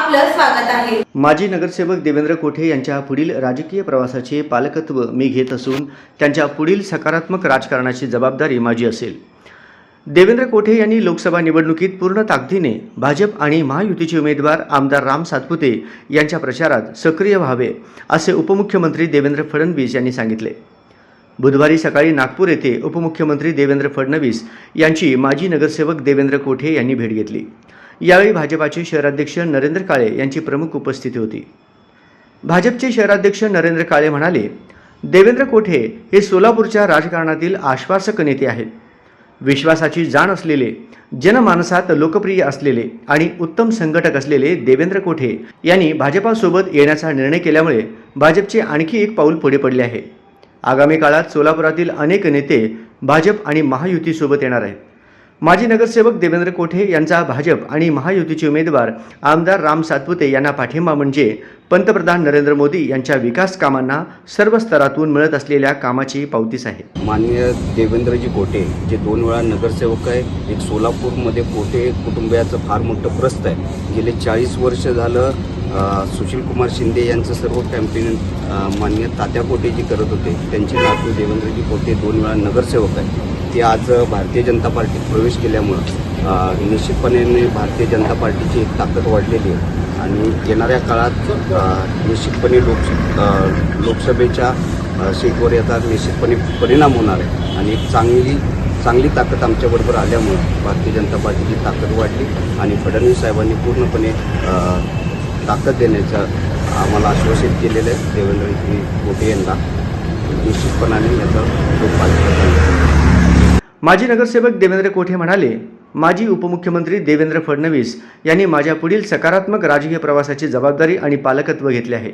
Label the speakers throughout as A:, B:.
A: आपलं स्वागत आहे.
B: माजी नगरसेवक देवेंद्र कोठे यांच्या पुढील राजकीय प्रवासाचे पालकत्व मी घेत असून त्यांच्या पुढील सकारात्मक राजकारणाची जबाबदारी माझी असेल. देवेंद्र कोठे यांनी लोकसभा निवडणुकीत पूर्ण ताकदीने भाजप आणि महायुतीचे उमेदवार आमदार राम सातपुते यांच्या प्रचारात सक्रिय व्हावे असे उपमुख्यमंत्री देवेंद्र फडणवीस यांनी सांगितले. बुधवारी सकाळी नागपूर येथे उपमुख्यमंत्री देवेंद्र फडणवीस यांची माजी नगरसेवक देवेंद्र कोठे यांनी भेट घेतली. यावेळी भाजपाचे शहराध्यक्ष नरेंद्र काळे यांची प्रमुख उपस्थिती होती. भाजपचे शहराध्यक्ष नरेंद्र काळे म्हणाले देवेंद्र कोठे हे सोलापूरच्या राजकारणातील आश्वासक नेते आहेत. विश्वासाची जाण असलेले जनमानसात लोकप्रिय असलेले आणि उत्तम संघटक असलेले देवेंद्र कोठे यांनी भाजपासोबत येण्याचा निर्णय केल्यामुळे भाजपचे आणखी एक पाऊल पुढे पडले आहे. आगामी काळात सोलापुरातील अनेक नेते भाजप आणि महायुतीसोबत येणार आहेत. माजी नगरसेवक देवेंद्र कोठे यांचा भाजप आणि महायुतीचे उमेदवार आमदार राम सातपुते यांना पाठिंबा म्हणजे पंतप्रधान नरेंद्र मोदी यांच्या विकास कामांना सर्व स्तरातून मिळत असलेल्या कामाची पावतीच आहे
C: माननीय देवेंद्रजी कोटे जे दोन वेळा नगरसेवक आहे एक सोलापूरमध्ये कोटे कुटुंबियाचं फार मोठं प्रस्त आहे. गेले चाळीस वर्ष झालं सुशीलकुमार शिंदे यांचं सर्व कॅम्पेन मान्य तात्या कोटे जी करत होते त्यांचे नातू देवेंद्रजी कोटे दोन वेळा नगरसेवक आहे ते आज भारतीय जनता पार्टीत प्रवेश केल्यामुळं निश्चितपणे भारतीय जनता पार्टीची एक ताकद वाढलेली आहे. आणि येणाऱ्या काळात निश्चितपणे लोक लोकसभेच्या सीटवर याचा निश्चितपणे परिणाम होणार आहे. आणि एक चांगली चांगली ताकद आमच्याबरोबर आल्यामुळं भारतीय जनता पार्टीची ताकद वाढली. आणि फडणवीस साहेबांनी पूर्णपणे ताकद देण्याचं आम्हाला आश्वासित केलेलं आहे. देवेंद्रजी मोठे यांना. निश्चितपणाने याचा उपयोग
B: माजी नगरसेवक देवेंद्र कोठे म्हणाले माजी उपमुख्यमंत्री देवेंद्र फडणवीस यांनी माझ्या पुढील सकारात्मक राजकीय प्रवासाची जबाबदारी आणि पालकत्व घेतले आहे.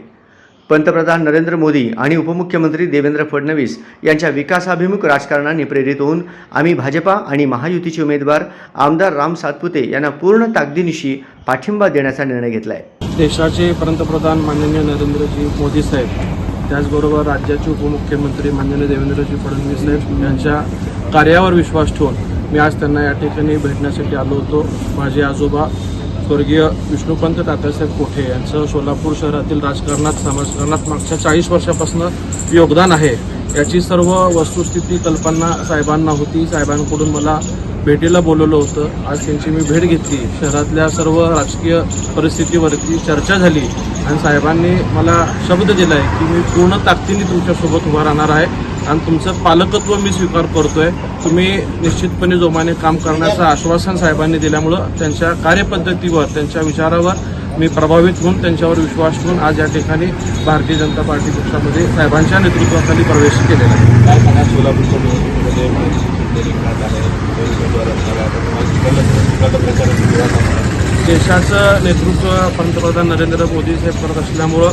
B: पंतप्रधान नरेंद्र मोदी आणि उपमुख्यमंत्री देवेंद्र फडणवीस यांच्या विकासाभिमुख राजकारणाने प्रेरित होऊन आम्ही भाजपा आणि महायुतीचे उमेदवार आमदार राम सातपुते यांना पूर्ण ताकदीनिशी पाठिंबा देण्याचा निर्णय घेतला आहे
D: देशाचे पंतप्रधान माननीय नरेंद्रजी मोदी साहेब त्याचबरोबर राज्याचे उपमुख्यमंत्री माननीय देवेंद्रजी फडणवीस साहेब यांच्या कार्यावर विश्वास ठेवून मी आज त्यांना या ठिकाणी भेटण्यासाठी आलो होतो. माझे आजोबा स्वर्गीय विष्णुपंत तात्यासाहेब कोठे यांचं सोलापूर शहरातील राजकारणात समाजकारणात मागच्या चाळीस वर्षापासून योगदान आहे. याची सर्व वस्तुस्थिती कल्पना साहेबांना होती. साहेबांकडून मला भेटीला बोलवलं होतं. आज त्यांची मी भेट घेतली. शहरातल्या सर्व राजकीय परिस्थितीवरती चर्चा झाली. आणि साहेबांनी मला शब्द दिला आहे की मी पूर्ण ताकदीने तुमच्यासोबत उभा राहणार आहे. आणि तुमचं पालकत्व मी स्वीकार करतोय. तुम्ही निश्चितपणे जोमाने काम करण्याचं आश्वासन साहेबांनी दिल्यामुळं त्यांच्या कार्यपद्धतीवर त्यांच्या विचारावर मी प्रभावित होऊन त्यांच्यावर विश्वास ठेवून आज या ठिकाणी भारतीय जनता पार्टी पक्षामध्ये साहेबांच्या नेतृत्वाखाली प्रवेश केलेला आहे.
E: सोलापूरच्या निवडणुकीमध्ये.
D: देशाचं नेतृत्व पंतप्रधान नरेंद्र मोदी साहेब करत असल्यामुळं